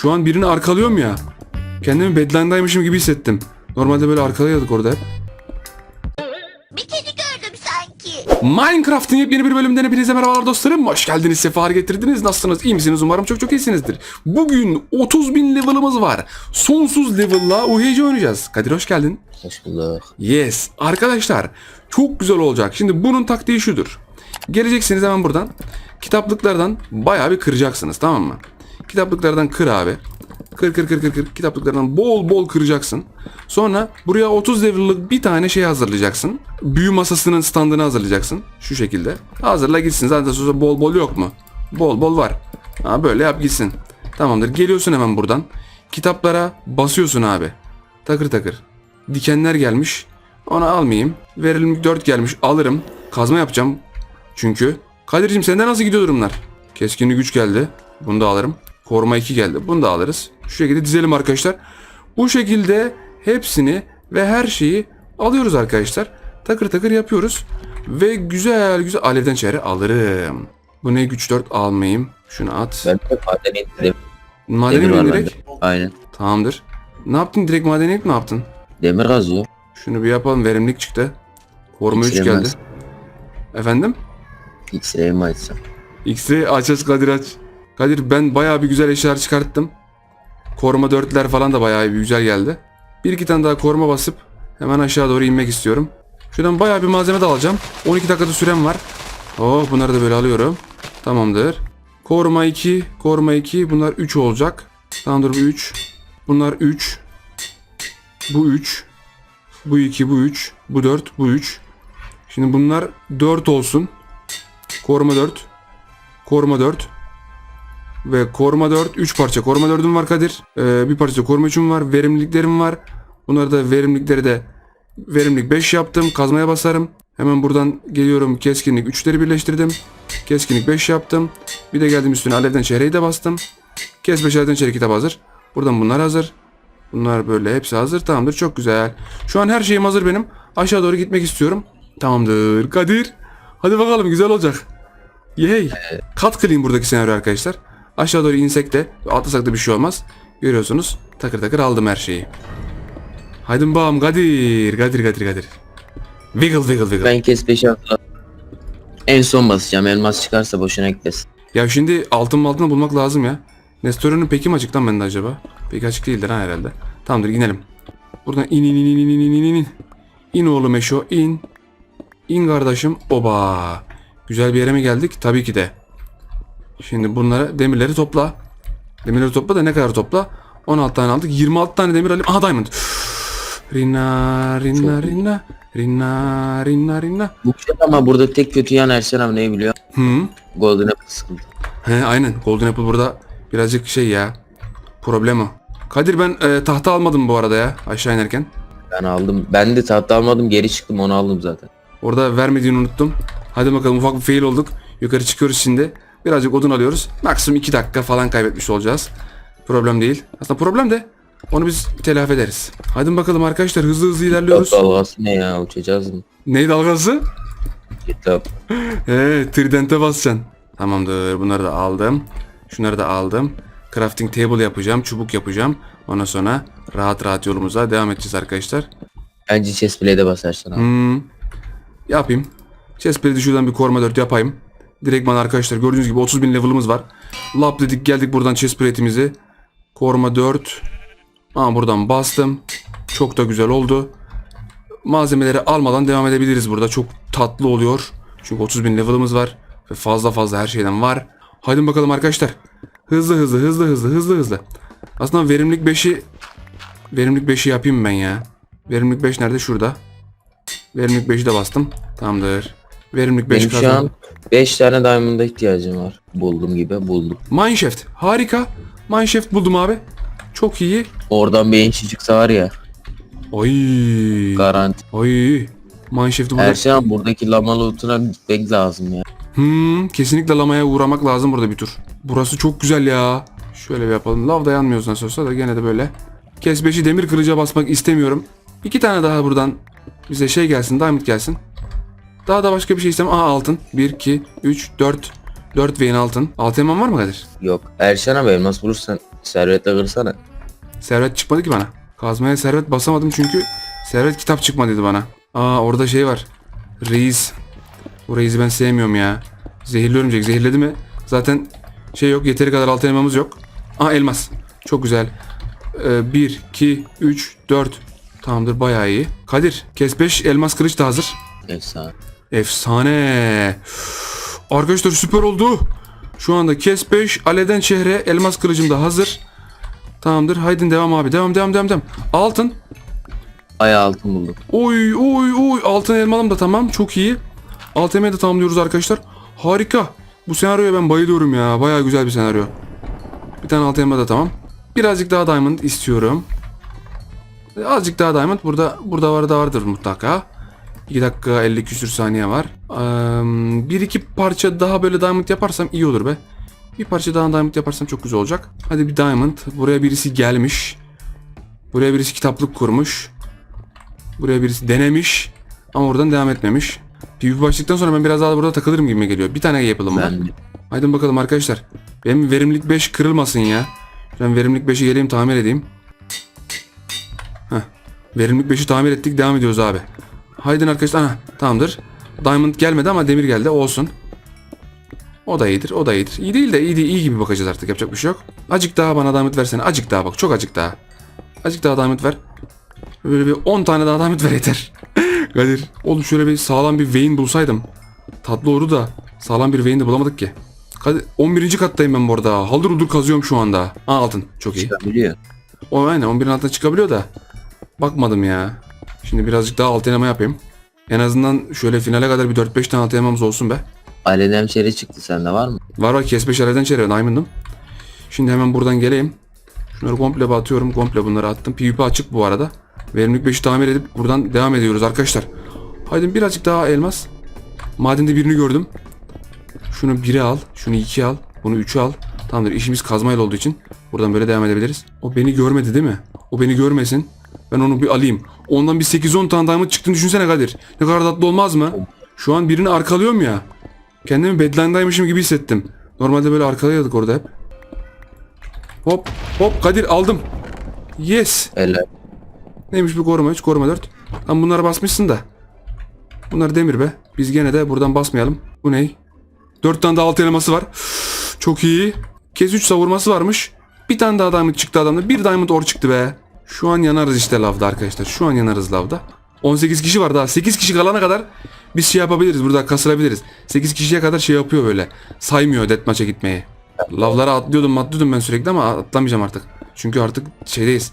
Şu an birini arkalıyorum ya. Kendimi Badland'daymışım gibi hissettim. Normalde böyle arkalıyorduk orada hep. Bir kedi gördüm sanki. Minecraft'ın yepyeni bir bölümünden hepinize merhabalar dostlarım. Hoş geldiniz, sefalar getirdiniz. Nasılsınız? İyi misiniz? Umarım çok çok iyisinizdir. Bugün 30 bin level'ımız var. Sonsuz level'la UHC oynayacağız. Kadir hoş geldin. Hoş bulduk. Yes. Arkadaşlar çok güzel olacak. Şimdi bunun taktiği şudur. Geleceksiniz hemen buradan. Kitaplıklardan bayağı bir kıracaksınız tamam mı? Kitaplıklardan kır abi. Kır kır kır kır kır. Kitaplıklardan bol bol kıracaksın. Sonra buraya 30 level'lık bir tane şey hazırlayacaksın. Büyü masasının standını hazırlayacaksın. Şu şekilde. Hazırla gitsin. Zaten sözde bol bol yok mu? Bol bol var. Ha böyle yap gitsin. Tamamdır. Geliyorsun hemen buradan. Kitaplara basıyorsun abi. Takır takır. Dikenler gelmiş. Onu almayayım. Verelim 4 gelmiş. Alırım. Kazma yapacağım. Çünkü. Kadir'cim sende nasıl gidiyor durumlar? Keskinlik güç geldi. Bunu da alırım. Koruma 2 geldi. Bunu da alırız. Şu şekilde dizelim arkadaşlar. Bu şekilde hepsini ve her şeyi alıyoruz arkadaşlar. Takır takır yapıyoruz. Ve güzel güzel alevden çare alırım. Bu ne güç 4 almayayım. Şunu at. Ben de. Madeni Demir mi var direkt? bende. Aynen. Tamamdır. Ne yaptın? Direkt madeni inip mi yaptın? Demir kazıyor. Şunu bir yapalım. Verimlilik çıktı. Koruma 3 X-ray geldi. Efendim? X-ray mi açsam? X'e aç aç Kadir aç. Kadir ben bayağı bir güzel eşyalar çıkarttım. Koruma 4'ler falan da bayağı bir güzel geldi. Bir iki tane daha koruma basıp hemen aşağı doğru inmek istiyorum. Şuradan bayağı bir malzeme de alacağım. 12 dakikada sürem var. Oh bunları da böyle alıyorum. Tamamdır. Koruma 2, koruma 2. Bunlar 3 olacak. Tamamdır bu 3. Bunlar 3. Bu 3. Bu 2, bu 3. Bu 4, bu 3. Şimdi bunlar 4 olsun. Koruma 4. Koruma 4. Ve koruma 4. 3 parça koruma 4'üm var Kadir. Ee, bir parça koruma 3'üm var. Verimliliklerim var. Bunları da verimlilikleri de verimlilik 5 yaptım. Kazmaya basarım. Hemen buradan geliyorum keskinlik 3'leri birleştirdim. Keskinlik 5 yaptım. Bir de geldim üstüne alevden çeyreği de bastım. Kes 5 alevden çeyrek kitap hazır. Buradan bunlar hazır. Bunlar böyle hepsi hazır. Tamamdır çok güzel. Şu an her şeyim hazır benim. Aşağı doğru gitmek istiyorum. Tamamdır Kadir. Hadi bakalım güzel olacak. Yey. Kat kılayım buradaki senaryo arkadaşlar. Aşağı doğru insek de atlasak da bir şey olmaz. Görüyorsunuz takır takır aldım her şeyi. Haydi bağım Kadir. Kadir Kadir Kadir. Wiggle wiggle wiggle. Ben kes 5 atla. En son basacağım. Elmas çıkarsa boşuna eklesin. Ya şimdi altın altını bulmak lazım ya. Nestor'un peki mi açık lan bende acaba? Peki açık değildir ha herhalde. Tamamdır inelim. Buradan in in in in in in in in in. İn oğlum Eşo in. İn kardeşim. Oba. Güzel bir yere mi geldik? Tabii ki de. Şimdi bunlara demirleri topla. Demirleri topla da ne kadar topla? 16 tane aldık. 26 tane demir alayım. Aha diamond. Rina rina rina. Rina rina rina. Bu şey ama burada tek kötü yan Ersen abi neyi biliyor? Hı. Golden Apple sıkıntı. He aynen. Golden Apple burada birazcık şey ya. Problem o. Kadir ben e, tahta almadım bu arada ya aşağı inerken. Ben aldım. Ben de tahta almadım geri çıktım onu aldım zaten. Orada vermediğini unuttum. Hadi bakalım ufak bir fail olduk. Yukarı çıkıyoruz şimdi. Birazcık odun alıyoruz. Maksimum 2 dakika falan kaybetmiş olacağız. Problem değil. Aslında problem de onu biz telafi ederiz. Hadi bakalım arkadaşlar hızlı hızlı ilerliyoruz. Kitap dalgası ne ya uçacağız mı? Ney dalgası? Kitap. He, tridente basacaksın. Tamamdır. Bunları da aldım. Şunları da aldım. Crafting table yapacağım. Çubuk yapacağım. Ondan sonra rahat rahat yolumuza devam edeceğiz arkadaşlar. Bence chest plate'e basarsın abi. Hmm. Yapayım. Chestplate'i şuradan bir koruma 4 yapayım. Direktman arkadaşlar gördüğünüz gibi 30 bin level'ımız var. Lap dedik geldik buradan chestplate'imizi. Koruma 4. Aa buradan bastım. Çok da güzel oldu. Malzemeleri almadan devam edebiliriz burada. Çok tatlı oluyor. Çünkü 30 bin level'ımız var. Ve fazla fazla her şeyden var. Haydi bakalım arkadaşlar. Hızlı hızlı hızlı hızlı hızlı hızlı. Aslında verimlilik 5'i verimlilik 5'i yapayım ben ya. Verimlilik 5 nerede? Şurada. Verimlilik 5'i de bastım. Tamamdır. Verimlilik 5 Benim şu kazandım. an 5 tane diamond'a ihtiyacım var. Buldum gibi buldum. Mineshaft. Harika. Mineshaft buldum abi. Çok iyi. Oradan bir enişi çıksa var ya Oy. garanti. Oy. Mineshaft'ı burada. Abi buradaki lama lootuna gitmek lazım ya. Hmm, kesinlikle lamaya uğramak lazım burada bir tur. Burası çok güzel ya. Şöyle bir yapalım. Lav dayanmıyoruz nasıl olsa da gene de böyle. Kes 5'i demir kılıca basmak istemiyorum. İki tane daha buradan bize şey gelsin. Diamond gelsin. Daha da başka bir şey istemem. Aha altın. 1, 2, 3, 4. 4 veyin altın. Altın var mı Kadir? Yok. Erşen abi elmas bulursan Servete kırsana. Servet çıkmadı ki bana. Kazmaya servet basamadım çünkü servet kitap çıkmadıydı bana. Aa orada şey var. Reis. O reisi ben sevmiyorum ya. Zehirli örümcek. Zehirledi mi? Zaten şey yok. Yeteri kadar altın elmamız yok. Aa elmas. Çok güzel. Ee, 1, 2, 3, 4. Tamamdır bayağı iyi. Kadir kes 5 elmas kılıç da hazır. Efsane. Efsane. Arkadaşlar süper oldu. Şu anda kes 5 aleden şehre elmas kılıcım da hazır. Tamamdır. Haydi devam abi. Devam devam devam devam. Altın. Bayağı altın buldum. Oy oy oy. Altın elmalım da tamam. Çok iyi. Altın elmayı da tamamlıyoruz arkadaşlar. Harika. Bu senaryoya ben bayılıyorum ya. Baya güzel bir senaryo. Bir tane altın elma da tamam. Birazcık daha diamond istiyorum. Azıcık daha diamond. Burada burada var da vardır mutlaka. 2 dakika 50 küsür saniye var. Eee, bir iki parça daha böyle diamond yaparsam iyi olur be. Bir parça daha diamond yaparsam çok güzel olacak. Hadi bir diamond. Buraya birisi gelmiş. Buraya birisi kitaplık kurmuş. Buraya birisi denemiş. Ama oradan devam etmemiş. PvP başladıktan sonra ben biraz daha burada takılırım gibi geliyor. Bir tane yapalım mı? Ben Haydi bakalım arkadaşlar. Benim verimlilik 5 kırılmasın ya. Ben verimlilik 5'i geleyim tamir edeyim. Heh. Verimlilik 5'i tamir ettik devam ediyoruz abi. Haydi arkadaşlar. Aha, tamamdır. Diamond gelmedi ama demir geldi olsun. O da iyidir o da iyidir. İyi değil de iyi, değil, iyi gibi bakacağız artık yapacak bir şey yok. Acık daha bana diamond versene. Acık daha bak çok acık daha. Acık daha diamond ver. Böyle bir 10 tane daha diamond ver yeter. Kadir. Oğlum şöyle bir sağlam bir vein bulsaydım. Tatlı oldu da sağlam bir vein de bulamadık ki. Kadir, 11. kattayım ben bu arada. Haldır uldur kazıyorum şu anda. Aa altın. Çok iyi. çıkabiliyor. O aynen 11'in altına çıkabiliyor da. Bakmadım ya. Şimdi birazcık daha alt eleme yapayım. En azından şöyle finale kadar bir 4-5 tane alt elememiz olsun be. Aleden çeri çıktı sende var mı? Var var kes 5 aradan çevre Diamond'ım. Şimdi hemen buradan geleyim. Şunları komple atıyorum. Komple bunları attım. PvP açık bu arada. Verimlilik 5'i tamir edip buradan devam ediyoruz arkadaşlar. Haydi birazcık daha elmas. Madende birini gördüm. Şunu 1'e al. Şunu 2'ye al. Bunu 3'e al. Tamamdır işimiz kazmayla olduğu için buradan böyle devam edebiliriz. O beni görmedi değil mi? O beni görmesin. Ben onu bir alayım. Ondan bir 8-10 tane diamond çıktığını düşünsene Kadir. Ne kadar tatlı olmaz mı? Şu an birini arkalıyorum ya. Kendimi bedline'daymışım gibi hissettim. Normalde böyle arkalıyorduk orada hep. Hop hop Kadir aldım. Yes. Eller. Neymiş bu koruma 3 koruma 4. Lan bunlara basmışsın da. Bunlar demir be. Biz gene de buradan basmayalım. Bu ney? 4 tane daha altı elması var. Çok iyi. Kez 3 savurması varmış. Bir tane daha diamond çıktı adamda. Bir diamond or çıktı be. Şu an yanarız işte lavda arkadaşlar. Şu an yanarız lavda. 18 kişi var daha. 8 kişi kalana kadar biz şey yapabiliriz. Burada kasılabiliriz. 8 kişiye kadar şey yapıyor böyle. Saymıyor deathmatch'a gitmeyi. Lavlara atlıyordum atlıyordum ben sürekli ama atlamayacağım artık. Çünkü artık şeydeyiz.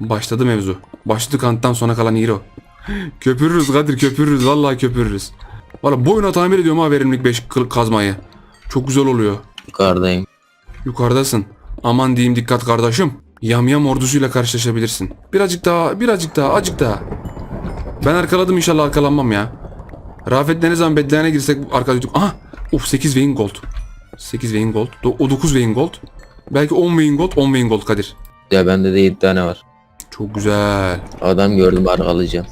Başladı mevzu. Başladı kanıttan sonra kalan hero. köpürürüz Kadir köpürürüz. Vallahi köpürürüz. Valla boyuna tamir ediyorum ha verimlilik 5 kazmayı. Çok güzel oluyor. Yukarıdayım. Yukarıdasın. Aman diyeyim dikkat kardeşim. Yamyam ordusuyla karşılaşabilirsin. Birazcık daha, birazcık daha, acık daha. Ben arkaladım inşallah arkalanmam ya. Rafet'le ne zaman bedleyene girsek arkaladık. Aha! Uf 8 vein gold. 8 vein gold. O 9 vein gold. Belki 10 vein gold, 10 vein gold Kadir. Ya bende de 7 tane var. Çok güzel. Adam gördüm arkalayacağım.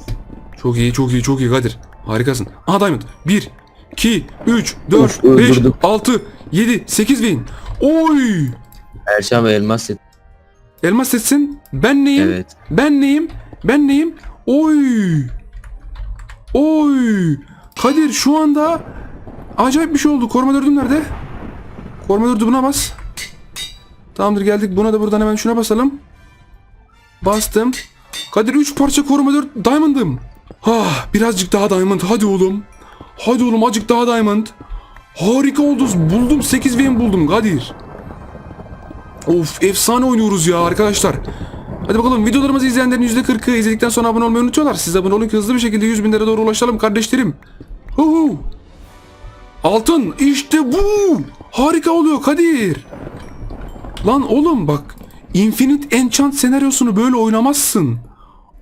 Çok iyi, çok iyi, çok iyi Kadir. Harikasın. Aha Diamond. 1, 2, 3, 4, Of, 5, öldürdüm. 6, 7, 8 vein. Oy! Erşan ve elmas set. Elmas setsin. Ben neyim? Evet. Ben neyim? Ben neyim? Oy! Oy! Kadir şu anda acayip bir şey oldu. Koruma dördüm nerede? Koruma dördü buna bas. Tamamdır geldik. Buna da buradan hemen şuna basalım. Bastım. Kadir 3 parça koruma 4 diamond'ım. Ha, birazcık daha diamond. Hadi oğlum. Hadi oğlum azıcık daha diamond. Harika oldu. Buldum 8 vein buldum Kadir. Of efsane oynuyoruz ya arkadaşlar. Hadi bakalım videolarımızı izleyenlerin %40'ı izledikten sonra abone olmayı unutuyorlar. Siz abone olun ki hızlı bir şekilde 100 binlere doğru ulaşalım kardeşlerim. Hu hu. Altın işte bu. Harika oluyor Kadir. Lan oğlum bak. Infinite Enchant senaryosunu böyle oynamazsın.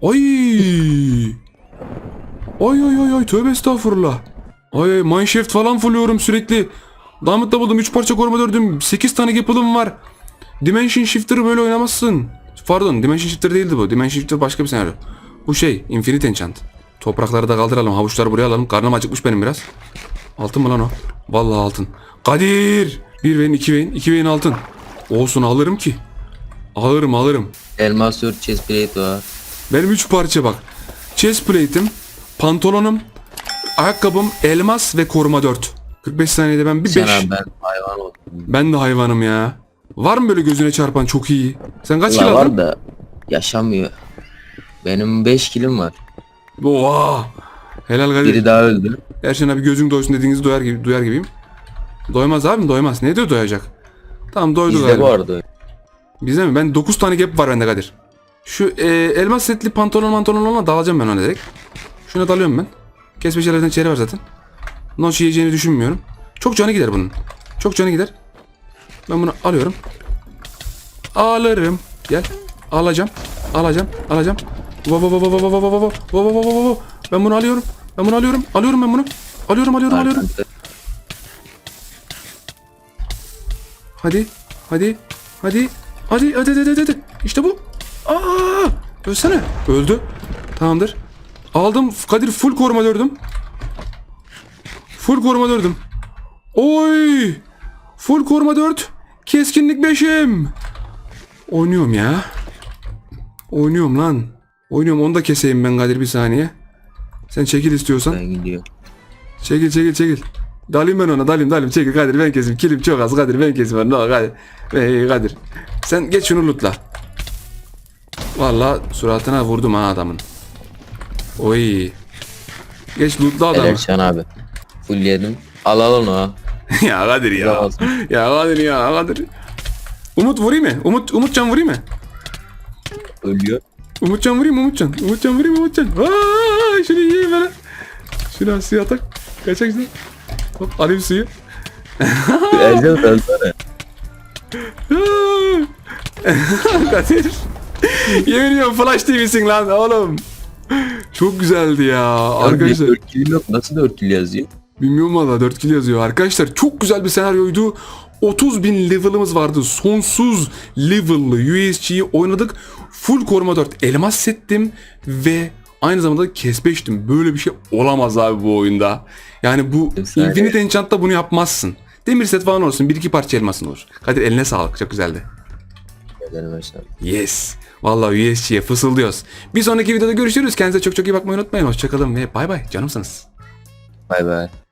Ay. Ay ay ay ay tövbe estağfurullah. Ay ay mineshaft falan fulluyorum sürekli. Diamond'da buldum 3 parça koruma dördüm. 8 tane gapılım var. Dimension Shifter'ı böyle oynamazsın. Pardon Dimension Shifter değildi bu. Dimension Shifter başka bir senaryo. Bu şey Infinite Enchant. Toprakları da kaldıralım. Havuçları buraya alalım. Karnım acıkmış benim biraz. Altın mı lan o? Vallahi altın. Kadir! Bir vein, iki vein, iki vein altın. Olsun alırım ki. Alırım alırım. Elmas 4 chest plate var. Benim 3 parça bak. Chest plate'im, pantolonum, ayakkabım, elmas ve koruma 4. 45 saniyede ben bir 5. Sen abi ben hayvan oldum. Ben de hayvanım ya. Var mı böyle gözüne çarpan çok iyi? Sen kaç kilo Valla aldın? var da yaşamıyor. Benim 5 kilim var. Oha! Helal Kadir. Biri daha öldü. Erşen abi gözün doysun dediğinizi duyar gibi duyar gibiyim. Doymaz abim doymaz. Ne diyor doyacak? Tamam doydu Bizde galiba. bu arada. Bizde mi? Ben 9 tane gap var bende Kadir. Şu e, elmas setli pantolon pantolon ona dalacağım ben ona direkt. Şuna dalıyorum ben. Kesme şeylerden çeri var zaten. Noç yiyeceğini düşünmüyorum. Çok canı gider bunun. Çok canı gider. Ben bunu alıyorum. Alırım. Gel. Alacağım. Alacağım. Alacağım. Va. Ben bunu alıyorum. Ben bunu alıyorum. Alıyorum ben bunu. Alıyorum alıyorum alıyorum. Hadi. Hadi. Hadi. Hadi hadi hadi hadi. hadi. İşte bu. Aa! Ölsene. Öldü. Tamamdır. Aldım. Kadir full koruma dördüm. Full koruma dördüm. Oy! Full koruma 4. Keskinlik 5'im. Oynuyorum ya. Oynuyorum lan. Oynuyorum onu da keseyim ben Kadir bir saniye. Sen çekil istiyorsan. Ben gidiyorum. Çekil çekil çekil. Dalayım ben ona dalayım dalayım çekil Kadir ben keseyim. Kilim çok az Kadir ben keseyim. Ne olur Kadir. Hey, Kadir. Sen geç şunu lootla. Valla suratına vurdum ha adamın. Oy. Geç lootla adamı. Helal Can abi. Full yedim. Al al onu ha. ya Kadir ya. Ya Kadir ya Kadir. Umut vurayım mı? Umut Umutcan vurayım mı? Ölüyor. Umutcan vurayım Umutcan? Umutcan vurayım Umutcan? Aa, şunu yiyeyim ben. Şunu suya atak. Kaçak güzel. Hop alayım suyu. Ercan ölsene. Kadir. Yemin ediyorum Flash TV'sin lan oğlum. Çok güzeldi ya. Arkadaşlar 4 kilim yok. Nasıl 4 kill yazıyor? Bilmiyorum valla 4 kill yazıyor. Arkadaşlar çok güzel bir senaryoydu. 30 bin level'ımız vardı. Sonsuz level'lı USG'yi oynadık. Full koruma 4 elmas settim ve aynı zamanda kes 5'tim. Böyle bir şey olamaz abi bu oyunda. Yani bu. Infinite Enchant'ta bunu yapmazsın. Demir set falan olsun. Bir iki parça elmasın olur. Kadir eline sağlık. Çok güzeldi. Yes. Vallahi USG'ye fısıldıyoruz. Bir sonraki videoda görüşürüz. Kendinize çok çok iyi bakmayı unutmayın. Hoşçakalın ve bay bay. Canımsınız. Bay bay.